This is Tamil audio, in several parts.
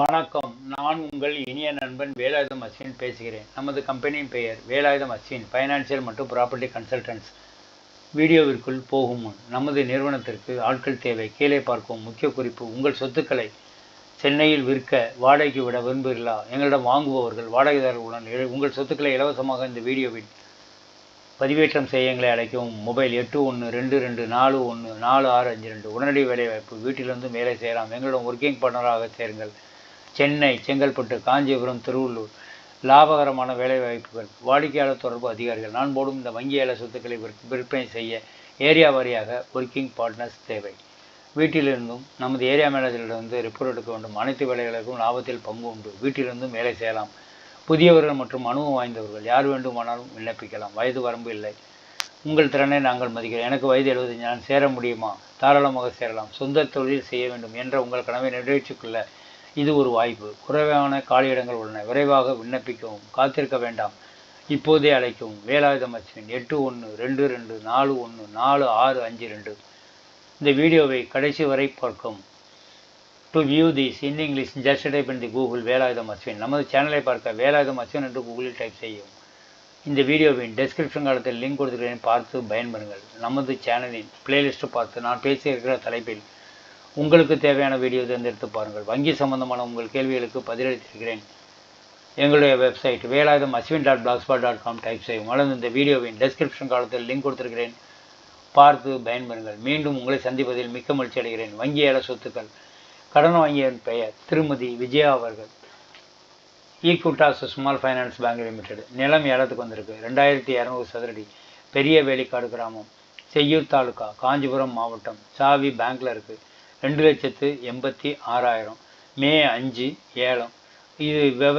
வணக்கம். நான் உங்கள் இனிய நண்பன் வேலாயுதம் அஸ்வின் பேசுகிறேன். நமது கம்பெனியின் பெயர் வேலாயுதம் அஸ்வின் ஃபைனான்சியல் மற்றும் ப்ராப்பர்ட்டி கன்சல்டன்ஸ் வீடியோவிற்குள் போகும் முன் நமது நிறுவனத்திற்கு ஆட்கள் தேவை. கீழே பார்க்கும் முக்கிய குறிப்பு உங்கள் சொத்துக்களை சென்னையில் விற்க வாடகைக்கு விட விரும்புகிறீர்களா? எங்களிடம் வாங்குபவர்கள் வாடகைதாரர்களுடன் உங்கள் சொத்துக்களை இலவசமாக இந்த வீடியோவில் பதிவேற்றம் செய்ய எங்களை அழைக்கவும். மொபைல் எட்டு ஒன்று ரெண்டு ரெண்டு நாலு ஒன்று நாலு ஆறு அஞ்சு ரெண்டு. உடனடி வேலைவாய்ப்பு. வீட்டிலிருந்து வேலை செய்யலாம். எங்களிடம் ஒர்க்கிங் பார்ட்னராக சேருங்கள். சென்னை செங்கல்பட்டு காஞ்சிபுரம் திருவள்ளூர் லாபகரமான வேலைவாய்ப்புகள் வாடிக்கையாளர் தொடர்பு அதிகாரிகள். நான் போடும் இந்த வங்கி ஏல சொத்துக்களை விற்பனை செய்ய ஏரியா வாரியாக ஒர்க்கிங் பார்ட்னர்ஸ் தேவை. வீட்டிலிருந்தும் நமது ஏரியா மேனேஜரிடமிருந்து ரிப்போர்ட் எடுக்க வேண்டும். அனைத்து வேலைகளுக்கும் லாபத்தில் பங்கு உண்டு. வீட்டிலிருந்தும் வேலை செய்யலாம். புதியவர்கள் மற்றும் அனுபவம் வாய்ந்தவர்கள். யார் வேண்டுமானாலும் விண்ணப்பிக்கலாம். வயது வரம்பு இல்லை. உங்கள் திறனை நாங்கள் மதிக்கிறோம். எனக்கு வயது எழுபத்தஞ்சு நான் சேர முடியுமா? தாராளமாக சேரலாம். சொந்த தொழில் செய்ய வேண்டும் என்ற உங்கள் கனவை நிறைவேற்றிக்கொள்ள இது ஒரு வாய்ப்பு. குறைவான காலியிடங்கள் உள்ளன. விரைவாக விண்ணப்பிக்கவும். காத்திருக்க வேண்டாம். இப்போதே அழைக்கவும். வேலாயுதம் அஸ்வின் எட்டு ஒன்று ரெண்டு ரெண்டு நாலு ஒன்று நாலு ஆறு அஞ்சு ரெண்டு. இந்த வீடியோவை கடைசி வரை பார்க்கவும் to view this in English just type in the Google Velayutham Ashwin நமது சேனலை பார்க்க வேலாயுதம் அஸ்வின் என்று கூகுளில் டைப் செய்யும் இந்த வீடியோவின் டெஸ்கிரிப்ஷன் காலத்தில் லிங்க் கொடுத்துக்கிறேன். பார்த்து பயன்பெறுங்கள் நமது சேனலின் பிளேலிஸ்ட்டு பார்த்து நான் பேசியிருக்கிற தலைப்பில் உங்களுக்கு தேவையான வீடியோ தேர்ந்தெடுத்து பாருங்கள். வங்கி சம்பந்தமான உங்கள் கேள்விகளுக்கு பதிலளித்திருக்கிறேன். எங்களுடைய website Velayutham Ashwin dot blogspot dot com type செய்யும். அல்லது இந்த வீடியோவின் டெஸ்கிரிப்ஷன் காலத்தில் லிங்க் கொடுத்திருக்கிறேன். பார்த்து பயன்பெறுங்கள். மீண்டும் உங்களை சந்திப்பதில் மிக்க மகிழ்ச்சி அடைகிறேன். வங்கி ஏல சொத்துக்கள் கடன் வாங்கியவன் பெயர் திருமதி விஜயா அவர்கள். Equitas small finance bank limited நிலம் ஏலத்துக்கு வந்திருக்கு. ரெண்டாயிரத்தி இரநூறு சதுரடி பெரிய வேலிக்காடு கிராமம். செய்யூர் தாலுகா காஞ்சிபுரம் மாவட்டம் சாவி பேங்க்கில் இருக்குது ரெண்டு லட்சத்து எண்பத்தி ஆறாயிரம். மே அஞ்சு ஏலம் இது வெவ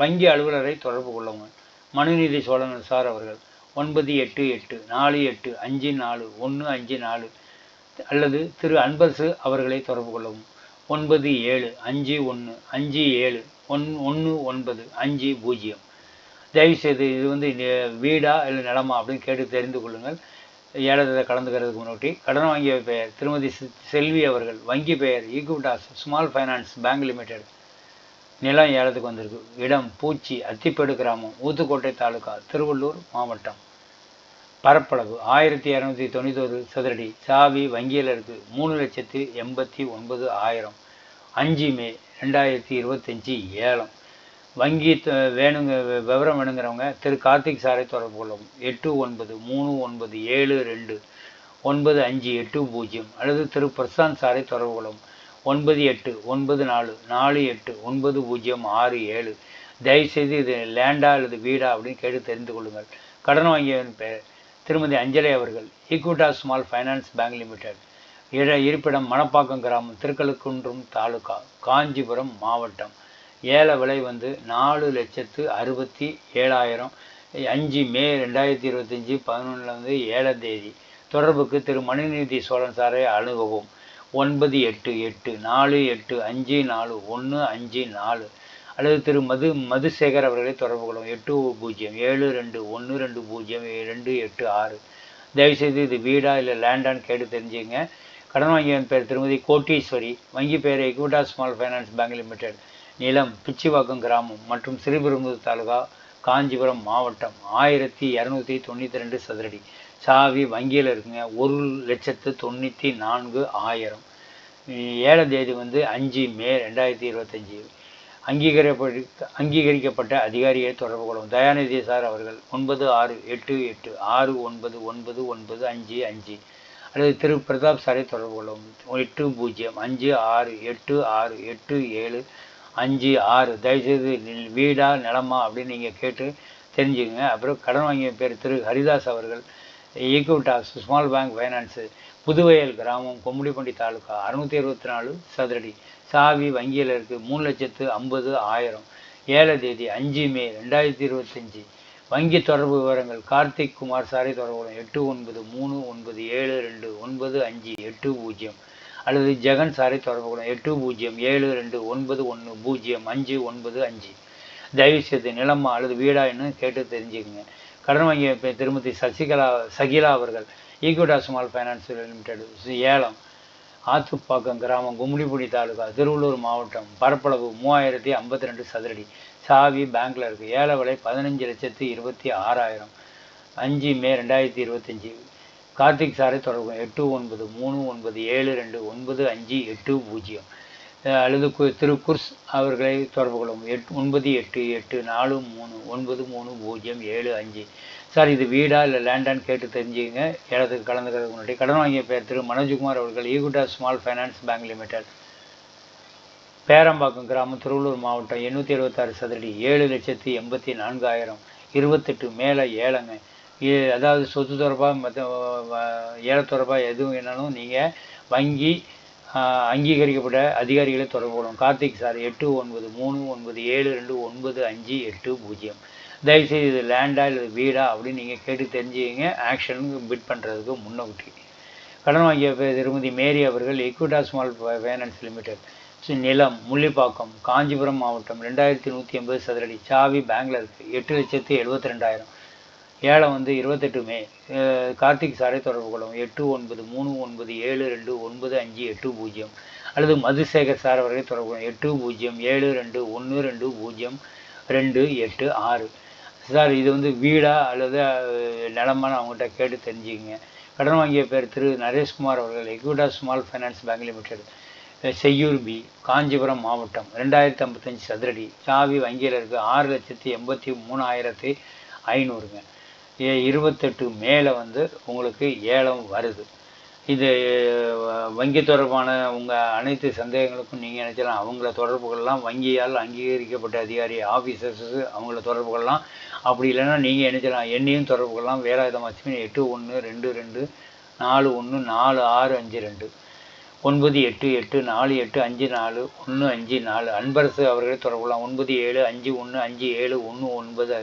வங்கி அலுவலரை தொடர்பு கொள்ளவும். மனுநீதி சோழன் சார் அவர்கள் ஒன்பது எட்டு எட்டு நாலு எட்டு அஞ்சு நாலு ஒன்று அஞ்சு நாலு அல்லது திரு அன்பரசு அவர்களை தொடர்பு கொள்ளவும். ஒன்பது ஏழு அஞ்சு ஒன்று அஞ்சு ஏழு ஒன் ஒன்று ஒன்பது அஞ்சு பூஜ்ஜியம். தயவுசெய்து இது வந்து வீடா இல்லை நிலமா அப்படின்னு கேட்டு தெரிந்து கொள்ளுங்கள். ஏலத்தில் கலந்துக்கிறதுக்கு முன்னோட்டி கடன் வாங்கிய பெயர் திருமதி செல்வி அவர்கள் வங்கி பெயர் Equitas small finance bank limited. நிலம் ஏலத்துக்கு வந்திருக்கு. இடம் பூச்சி அத்திப்பேடு கிராமம் ஊத்துக்கோட்டை தாலுகா திருவள்ளூர் மாவட்டம். பரப்பளவு ஆயிரத்தி இரநூத்தி தொண்ணூத்தொரு சதுரடி. சாவி வங்கியில் இருக்குது மூணு லட்சத்து எண்பத்தி ஒன்பது ஆயிரம். அஞ்சு மே ரெண்டாயிரத்தி இருபத்தஞ்சி ஏலம். வங்கி வேணுங்க விவரம் வேணுங்கிறவங்க திரு கார்த்திக் சாரை தொடர்பு கொள்ளவும். எட்டு ஒன்பது மூணு ஒன்பது ஏழு ரெண்டு ஒன்பது அஞ்சு எட்டு பூஜ்ஜியம். அல்லது திரு பிரசாந்த் சாரை தொடர்பு கொள்ளவும். ஒன்பது எட்டு ஒன்பது நாலு நாலு எட்டு ஒன்பது பூஜ்ஜியம் ஆறு ஏழு. தயவுசெய்து இது லேண்டா அல்லது வீடா அப்படின்னு கேட்டு தெரிந்து கொள்ளுங்கள். கடன் வாங்கியவன் பெயர் திருமதி அஞ்சலி அவர்கள் Equitas small finance bank limited. இட இருப்பிடம் மணப்பாக்கம் கிராமம் திருக்கழுக்குன்றம் தாலுகா காஞ்சிபுரம் மாவட்டம். ஏல விலை வந்து நாலு லட்சத்து அறுபத்தி ஏழாயிரம். அஞ்சு மே ரெண்டாயிரத்தி இருபத்தஞ்சி பதினொன்றில் வந்து ஏழாம் தேதி. தொடர்புக்கு திரு மனுநீதி சோழன் சாரை அணுகவும். ஒன்பது எட்டு எட்டு நாலு எட்டு அஞ்சு நாலு ஒன்று அஞ்சு நாலு. அல்லது திரு மது மதுசேகர் அவர்களை தொடர்பு கொள்ளும் எட்டு பூஜ்ஜியம் ஏழு ரெண்டு ஒன்று ரெண்டு பூஜ்ஜியம் ரெண்டு எட்டு ஆறு. தயவுசெய்து இது வீடா இல்லை லேண்டான்னு கேட்டு தெரிஞ்சுங்க கடன் வாங்கியவன் பேர் திருமதி கோட்டீஸ்வரி. வங்கி பெயர் Equitas small finance bank limited. நிலம் பிச்சிவாக்கம் கிராமம் மற்றும் சிறுபெரும்புதூர் தாலுகா காஞ்சிபுரம் மாவட்டம். ஆயிரத்தி இரநூத்தி தொண்ணூற்றி ரெண்டு சதுரடி. சாவி வங்கியில் இருக்குங்க. ஒரு லட்சத்து தொண்ணூற்றி நான்கு ஆயிரம். ஏழாம் தேதி வந்து அஞ்சு மே ரெண்டாயிரத்தி இருபத்தஞ்சி. அங்கீகரிக்கப்பட்ட அங்கீகரிக்கப்பட்ட அதிகாரியை தொடர்பு கொள்ளும் தயாநிதி சார் அவர்கள் ஒன்பது ஆறு எட்டு எட்டு ஆறு ஒன்பது ஒன்பது ஒன்பது அஞ்சு அஞ்சு. அல்லது திரு பிரதாப் சாரை தொடர்பு கொள்ளவும் எட்டு பூஜ்ஜியம் அஞ்சு ஆறு எட்டு ஆறு எட்டு ஏழு அஞ்சு ஆறு தயவுசெய்து வீடா நிலமா அப்படின்னு நீங்கள் கேட்டு தெரிஞ்சுக்கங்க. அப்புறம் கடன் வாங்கிய பேர் திரு. ஹரிதாஸ் அவர்கள் Equitas small bank finance Puduvayal கிராமம் கொம்முடிப்பண்டி தாலுக்கா அறுநூற்றி இருபத்தி நாலு சதுரடி சாவி வங்கியில் இருக்கு மூணு லட்சத்து ஐம்பது ஆயிரம் ஏழை தேதி அஞ்சு மே ரெண்டாயிரத்தி இருபத்தஞ்சி. வங்கி தொடர்பு விவரங்கள் கார்த்திக் குமார் சாரை தொடர்பு எட்டு ஒன்பது மூணு ஒன்பது ஏழு ரெண்டு ஒன்பது அஞ்சு எட்டு பூஜ்ஜியம். அல்லது ஜெகன் சாரை தொடர்பு கொள்ளும். எட்டு பூஜ்ஜியம் ஏழு ரெண்டு ஒன்பது ஒன்று பூஜ்ஜியம் அஞ்சு ஒன்பது அஞ்சு. தயவுசெய்து நிலமா அல்லது என்று கேட்டு தெரிஞ்சுக்கங்க. கடன் வாங்கிய திருமதி சசிகலா சகிலா அவர்கள் ஈக்குவிட்டா ஸ்மால் ஃபைனான்ஸ் லிமிடெட் ஏலம் ஆத்துப்பாக்கம் கிராமம் கும்மிடிப்பூடி தாலுகா திருவள்ளூர் மாவட்டம் பரப்பளவு மூவாயிரத்தி ஐம்பத்தி ரெண்டு சதுரடி. சாவி பேங்க்கில் இருக்குது ஏல விலை பதினஞ்சு லட்சத்தி இருபத்தி ஆறாயிரம். அஞ்சு மே ரெண்டாயிரத்தி இருபத்தஞ்சி. கார்த்திக் சாரை தொடர்பு. எட்டு ஒன்பது மூணு ஒன்பது ஏழு ரெண்டு ஒன்பது அஞ்சு எட்டு பூஜ்ஜியம். அல்லது திரு குர்ஸ் அவர்களை தொடர்பு கொள்ளும் எட் ஒன்பது எட்டு எட்டு நாலு மூணு ஒன்பது மூணு பூஜ்ஜியம் ஏழு அஞ்சு. சார் இது வீடா இல்லை லேண்டான்னு கேட்டு தெரிஞ்சுக்கங்க. ஏலத்துக்கு கலந்துக்கிறதுக்கு முன்னாடி கடன் வாங்கிய பேர் திரு மனோஜ்குமார் அவர்கள் Equitas small finance bank limited. Perambakkam கிராமம் திருவள்ளூர் மாவட்டம் எண்ணூற்றி எழுபத்தாறு சதுரடி ஏழு லட்சத்தி எண்பத்தி நான்காயிரம் இருபத்தெட்டு மேலே ஏழங்க அதாவது சொத்து தொடர்பாக மற்ற ஏல தொடர்பாக எதுவும் வேணாலும் நீங்கள் வங்கி அங்கீகரிக்கப்பட்ட அதிகாரிகளை தொடர்பு கொள்ளும் கார்த்திக் சார் எட்டு ஒன்பது மூணு ஒன்பது ஏழு ரெண்டு ஒன்பது அஞ்சு எட்டு பூஜ்ஜியம். தயவுசெய்து இது லேண்டா இல்லை வீடா அப்படின்னு நீங்கள் கேட்டு தெரிஞ்சுக்கிங்க. ஆக்ஷனுக்கு பிட் பண்ணுறதுக்கு முன்னோக்கி. கடன் வாங்கிய திருமதி மேரி அவர்கள் எக்விட்டா ஸ்மால் ஃபைனான்ஸ் லிமிடெட் நிலம் முள்ளிப்பாக்கம் காஞ்சிபுரம் மாவட்டம் ரெண்டாயிரத்தி நூற்றி எண்பது சதுரடி சாவி பேங்க்ல எட்டு லட்சத்து எழுபத்தி ரெண்டாயிரம். ஏழை வந்து இருபத்தெட்டு மே கார்த்திக் சாரை தொடர்பு கொள்ளும். எட்டு ஒன்பது மூணு ஒன்பது ஏழு ரெண்டு ஒன்பது அஞ்சு எட்டு பூஜ்ஜியம். அல்லது மதுசேகர் சார் அவர்களை தொடர்பு கொள்ளும். எட்டு பூஜ்ஜியம் ஏழு ரெண்டு ஒன்று ரெண்டு பூஜ்ஜியம் ரெண்டு எட்டு ஆறு. சார் இது வந்து வீடா அல்லது அஹ், நிலமான்னு அவங்ககிட்ட கேட்டு தெரிஞ்சுக்கங்க. கடன் வாங்கிய பேர் திரு நரேஷ்குமார் அவர்கள் Equitas small finance bank limited Cheyyur B Kanchipuram மாவட்டம். ரெண்டாயிரத்தி ஐம்பத்தஞ்சு சதுரடி. சாவி வங்கியில் இருக்குது ஆறு லட்சத்தி எண்பத்தி மூணாயிரத்தி ஐநூறுங்க. இருபத்தெட்டு மேலே வந்து உங்களுக்கு ஏலம் வருது. இது வங்கி தொடர்பான உங்கள் அனைத்து சந்தேகங்களுக்கும் நீங்கள் நினைச்சலாம். அவங்கள தொடர்பு கொள்ளலாம் வங்கியால் அங்கீகரிக்கப்பட்ட அதிகாரி ஆஃபீஸர்ஸு அவங்கள தொடர்பு கொள்ளலாம் அப்படி இல்லைன்னா நீங்கள் நினைச்சலாம். என்னையும் தொடர்பு கொள்ளலாம் வேலாயுதம் எட்டு ஒன்று ரெண்டு ரெண்டு நாலு ஒன்று நாலு ஆறு அஞ்சு ரெண்டு ஒன்பது எட்டு எட்டு நாலு எட்டு அஞ்சு நாலு ஒன்று அஞ்சு நாலு அன்பரசு அவர்களை தொடர்பு கொள்ளலாம் ஒன்பது ஏழு அஞ்சு ஒன்று அஞ்சு ஏழு ஒன்று ஒன்பது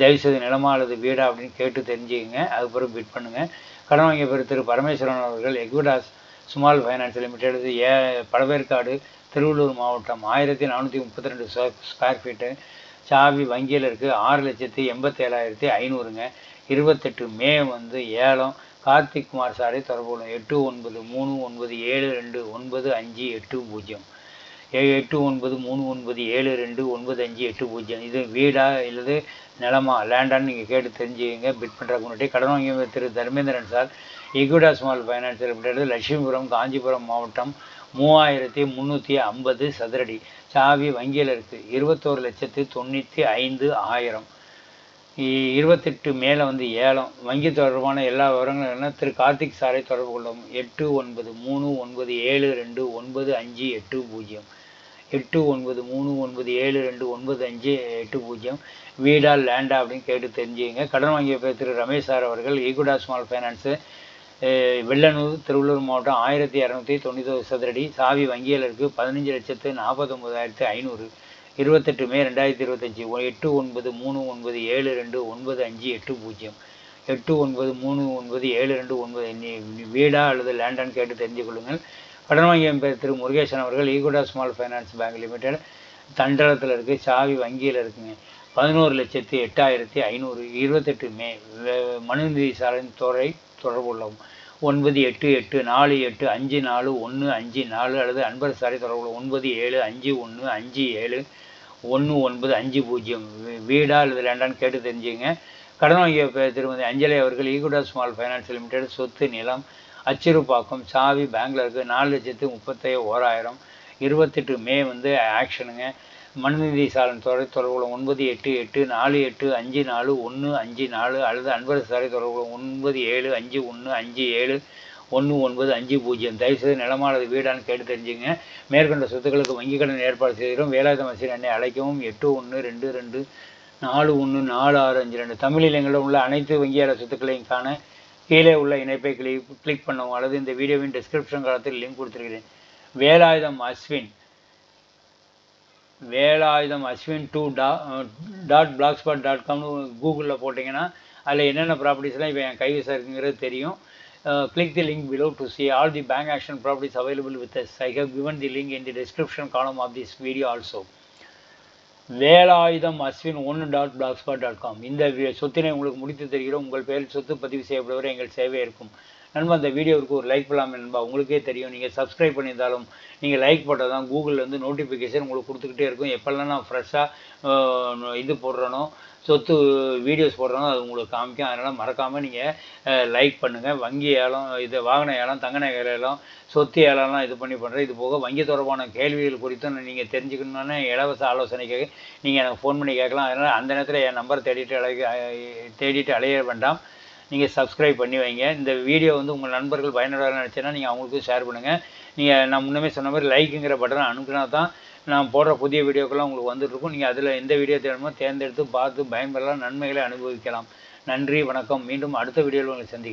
தயவுசெய்து நிலமா அல்லது வீடா அப்படின்னு கேட்டு தெரிஞ்சுக்கங்க. அதுக்கப்புறம் பிட் பண்ணுங்கள் கடன் வாங்கிய பேர் திரு பரமேஸ்வரன் அவர்கள் எக்விடாஸ் ஸ்மால் ஃபைனான்ஸ் லிமிடெட் ஏ பழவேற்காடு திருவள்ளூர் மாவட்டம். ஆயிரத்தி நானூற்றி முப்பத்தி ரெண்டு ஸ்கொயர் ஃபீட்டு சாவி வங்கியில் இருக்குது ஆறு லட்சத்தி எண்பத்தேழாயிரத்தி ஐநூறுங்க. இருபத்தெட்டு மே வந்து ஏலம். கார்த்திக் குமார் சாரை தொடர்பு கொள்ளும் எட்டு ஒன்பது மூணு ஒன்பது ஏழு ரெண்டு ஒன்பது அஞ்சு எட்டு பூஜ்ஜியம். எட்டு ஒன்பது மூணு ஒன்பது ஏழு ரெண்டு ஒன்பது அஞ்சு எட்டு பூஜ்ஜியம். இது வீடா இல்லது நிலமா? லேண்டான்னு நீங்கள் கேட்டு தெரிஞ்சுக்கங்க. பிட் பண்ணுறதுக்கு முன்னாடி கடன் வாங்கிய Thiru Dharmendran sir. Equitas small finance limited Lakshmipuram Kanchipuram மாவட்டம் மூவாயிரத்தி முந்நூற்றி ஐம்பது சதுரடி. சாவி வங்கியில் இருக்குது இருபத்தோரு லட்சத்து தொண்ணூற்றி ஐந்து ஆயிரம். இருபத்தெட்டு மேலே வந்து ஏலம். வங்கி தொடர்பான எல்லா விவரங்களும் என்ன? திரு. கார்த்திக் சாரை தொடர்பு கொள்ளவும். எட்டு ஒன்பது மூணு ஒன்பது ஏழு ரெண்டு ஒன்பது அஞ்சு எட்டு பூஜ்ஜியம். எட்டு ஒன்பது மூணு ஒன்பது ஏழு ரெண்டு ஒன்பது அஞ்சு எட்டு பூஜ்ஜியம். வீடா லேண்டா அப்படின்னு கேட்டு தெரிஞ்சுங்க கடன் வாங்கிய பேர் திரு. ரமேஷ் சார் அவர்கள் Equitas small finance Vellanur Thiruvallur மாவட்டம் ஆயிரத்தி இரநூத்தி தொண்ணூத்தொரு சதுரடி சாவி வங்கியில் இருக்குது பதினஞ்சு லட்சத்து நாற்பத்தொம்பதாயிரத்து ஐநூறு. இருபத்தெட்டு மே ரெண்டாயிரத்தி இருபத்தஞ்சி எட்டு ஒன்பது மூணு ஒன்பது ஏழு ரெண்டு ஒன்பது அஞ்சு எட்டு பூஜ்ஜியம். எட்டு ஒன்பது மூணு ஒன்பது ஏழு ரெண்டு ஒன்பது வீடா அல்லது லேண்டான்னு கேட்டு தெரிஞ்சு கொள்ளுங்கள். கடன் வாங்கிய பேர் திரு முருகேசன் அவர்கள் Equitas small finance bank limited தண்டலத்தில் இருக்குது சாவி வங்கியில் இருக்குங்க. பதினோரு லட்சத்தி எட்டாயிரத்தி ஐநூறு இருபத்தெட்டு மே மனுநிதி மனுநீதி சாலையின் துறை தொடர்பு உள்ளவும். ஒன்பது எட்டு எட்டு நாலு எட்டு அஞ்சு நாலு ஒன்று அஞ்சு நாலு அல்லது அன்பர் சாலை தொடர்பு ஒன்பது ஏழு அஞ்சு ஒன்று அஞ்சு ஏழு ஒன்று ஒன்பது அஞ்சு பூஜ்ஜியம். வீடா அல்லது லேண்டான்னு கேட்டு தெரிஞ்சுங்க. கடன் வாங்கிய திருமதி அஞ்சலி அவர்கள் ஈகுடா ஸ்மால் ஃபைனான்ஸ் லிமிடெட் சொத்து நிலம் அச்சிறுபாக்கம் சாவி பெங்களூருக்கு நாலு லட்சத்து முப்பத்தி ஓராயிரம். இருபத்தெட்டு மே வந்து ஆக்ஷனுங்க. மனுநீதி சாலன் துறை தொடர்புல ஒன்பது எட்டு எட்டு நாலு எட்டு அஞ்சு நாலு ஒன்று அஞ்சு நாலு அல்லது அன்பரசு சாலை தொடர்புல ஒன்பது ஏழு அஞ்சு ஒன்று அஞ்சு ஏழு ஒன்று ஒன்பது அஞ்சு பூஜ்ஜியம். தயவுசெய்து நிலமானது வீடான்னு கேட்டு தெரிஞ்சுங்க. மேற்கொண்ட சொத்துக்களுக்கு வங்கிக் கடன் ஏற்பாடு செய்கிறோம் வேலாயுதம் வசதி என்னை அழைக்கவும் எட்டு ஒன்று ரெண்டு ரெண்டு நாலு ஒன்று நாலு ஆறு அஞ்சு ரெண்டு. தமிழில் எங்களிடம் உள்ள அனைத்து வங்கியாளர் சொத்துக்களையும் காண கீழே உள்ள இணைப்பை கிளிக் கிளிக் பண்ணவும் அல்லது இந்த வீடியோவின் டிஸ்கிரிப்ஷன் காலத்தில் லிங்க் கொடுத்துருக்கிறேன். வேலாயுதம் அஸ்வின். வேலாயுதம் அஸ்வின் டூ டா டாட் பிளாக் ஸ்பாட் டாட் காம்னு கூகுளில் போட்டிங்கன்னா அதில் என்னென்ன ப்ராப்பர்ட்டிஸ்லாம் இப்போ என் கைவசம் இருக்குங்கிறது தெரியும். Click the link below to see all the bank action properties available with us. I have given the link in the description column of this video also. Velayutham Ashwin ஒன்று dot blogspot dot com இந்த சொத்தினை உங்களுக்கு முடித்து தருகிறோம். உங்கள் பெயரில் சொத்து பதிவு செய்யப்படுவரை எங்கள் சேவை இருக்கும். நண்பா அந்த வீடியோவுக்கு ஒரு லைக் பண்ணலாம் நண்பா. உங்களுக்கே தெரியும். நீங்கள் சப்ஸ்கிரைப் பண்ணியிருந்தாலும் நீங்கள் லைக் போட்டால் தான் கூகுளில் வந்து நோட்டிஃபிகேஷன் உங்களுக்கு கொடுத்துக்கிட்டே இருக்கும். எப்போல்லாம் நான் ஃப்ரெஷ்ஷாக இது போடுறனோ சொத்து வீடியோஸ் போடுறாங்க அது உங்களுக்கு காமிக்கும். அதனால் மறக்காமல் நீங்கள் லைக் பண்ணுங்கள் வங்கி ஏலம் இது வாகன ஏலம் தங்க நகை ஏலம் சொத்து ஏலம்லாம் இது பண்ணி பண்ணுறேன் இது போக வங்கி தொடர்பான கேள்விகள் குறித்தும் நீங்கள் தெரிஞ்சுக்கணுன்னு இலவச ஆலோசனைக்கு நீங்கள் எனக்கு ஃபோன் பண்ணி கேட்கலாம். அதனால் அந்த நேரத்தில் என் நம்பர் தேடிட்டு அழைக்க தேடிட்டு அலைய வேண்டாம். நீங்கள் சப்ஸ்கிரைப் பண்ணி வைங்க. இந்த வீடியோ வந்து உங்கள் நண்பர்கள் பயனுள்ளதாக நினச்சேன்னா நீங்கள் அவங்களுக்கும் ஷேர் பண்ணுங்கள் நீங்கள் நான் முன்னமே சொன்ன மாதிரி லைக்குங்கிற பட்டனை அனுப்புனா தான் நான் போடுற புதிய வீடியோக்கெல்லாம் உங்களுக்கு வந்துட்டுருக்கும் நீங்கள் அதில் எந்த வீடியோ தேடணுமோ தேர்ந்தெடுத்து பார்த்து பயன்பெறலாம் நன்மைகளை அனுபவிக்கலாம். நன்றி வணக்கம். மீண்டும் அடுத்த வீடியோவில் உங்களை சந்திக்கிறேன்.